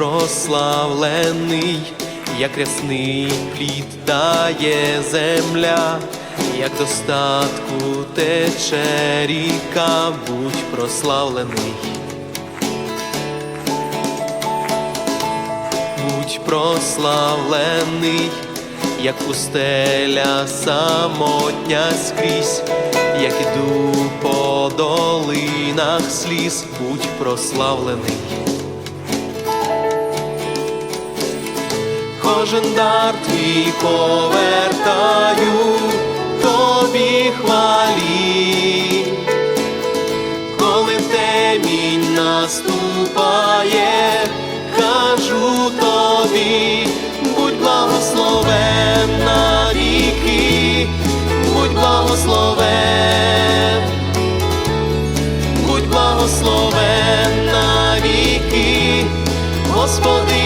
прославлений, як рясний плід дає земля, як достатку тече ріка, будь прославлений. Будь прославлений, як пустеля самотня скрізь, як іду по долинах сліз, будь прославлений. Кожен дар твій повертаю. Тобі хвалі, коли темінь наступає, кажу тобі, будь благословен на віки, будь благословен, будь благословен на віки, Господи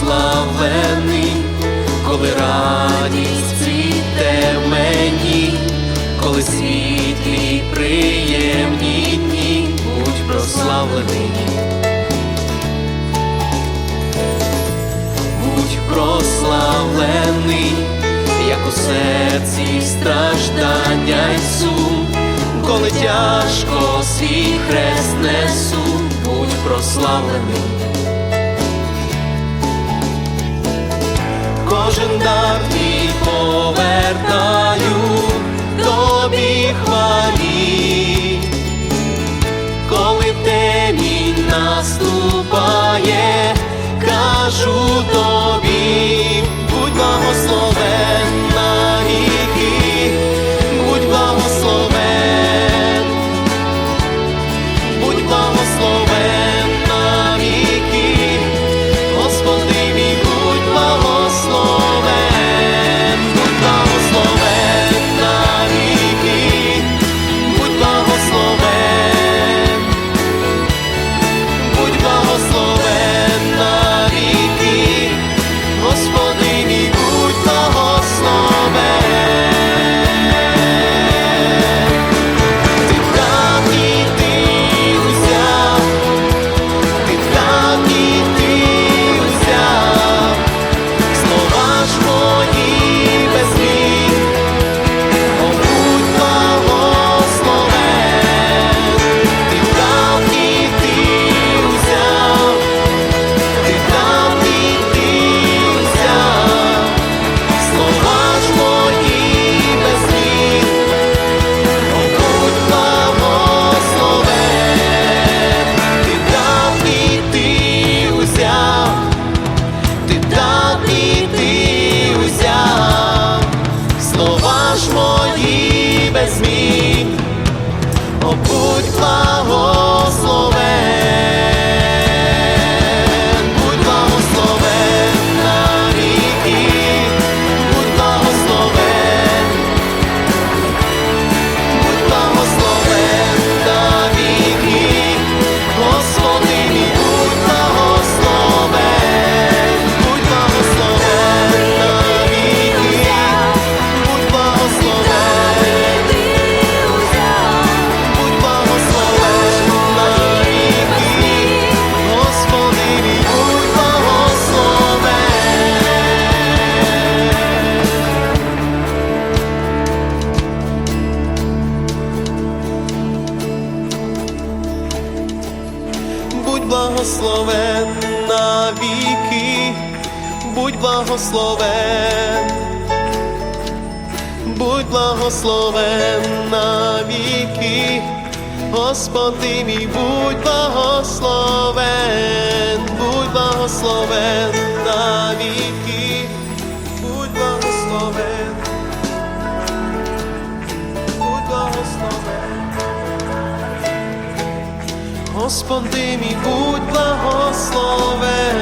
прославлений, коли радість цвіте мені, коли світлі приємні дні, будь прославлений. Будь прославлений, як у серці страждання й сум, коли тяжко свій хрест несу, будь прославлений. Наступає, кажу тобі, Будь благословен на віки, будь благословен. Будь благословен на віки, Господи мій, будь благословен, будь благословен на віки, будь благословен, Господи мій будь благословен.